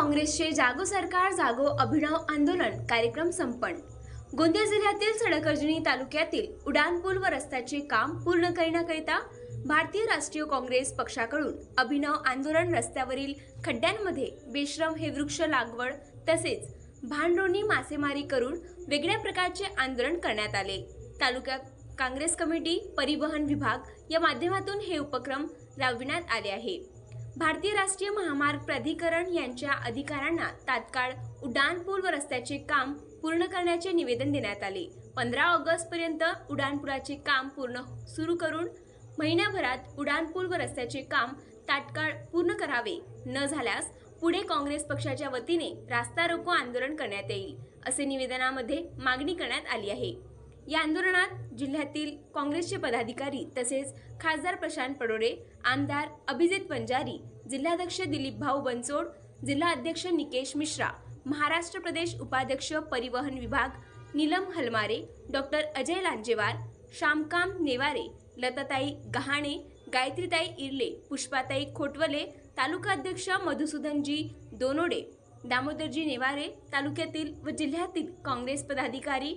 काँग्रेसचे जागो सरकार जागो अभिनव आंदोलन कार्यक्रम संपन्न. गोंदिया जिल्ह्यातील सडकर्जनी तालुक्यातील उड्डाणपूल व रस्त्याचे काम पूर्ण करण्याकरिता भारतीय राष्ट्रीय काँग्रेस पक्षाकडून अभिनव आंदोलन रस्त्यावरील खड्ड्यांमध्ये बेश्रम हे वृक्ष लागवड तसेच भांडोणी मासेमारी करून वेगळ्या प्रकारचे आंदोलन करण्यात आले. तालुक्यात काँग्रेस कमिटी परिवहन विभाग या माध्यमातून हे उपक्रम राबविण्यात आले आहे भारतीय राष्ट्रीय महामार्ग प्राधिकरण यांच्या अधिकाऱ्यांना तात्काळ उड्डाणपूल व रस्त्याचे काम पूर्ण करण्याचे निवेदन देण्यात आले. पंधरा ऑगस्ट पर्यंत उड्डाणपुलाचे काम पूर्ण सुरू करून महिन्याभरात उड्डाणपूल व रस्त्याचे काम तात्काळ पूर्ण करावे. न झाल्यास पुढे काँग्रेस पक्षाच्या वतीने रास्ता रोको आंदोलन करण्यात येईल असे निवेदनामध्ये मागणी करण्यात आली आहे. या आंदोलनात जिल्ह्यातील काँग्रेसचे पदाधिकारी तसेच खासदार प्रशांत पडोडे आमदार अभिजित पंजारी जिल्हाध्यक्ष दिलीप भाऊ बनसोड जिल्हा अध्यक्ष निकेश मिश्रा महाराष्ट्र प्रदेश उपाध्यक्ष परिवहन विभाग नीलम हलमारे डॉक्टर अजय लांजेवार श्यामकाम नेवारे लताताई गहाणे गायत्रीताई इर्ले पुष्पाताई खोटवले तालुकाध्यक्ष मधुसूदनजी दोनोडे दामोदरजी नेवारे तालुक्यातील व जिल्ह्यातील काँग्रेस पदाधिकारी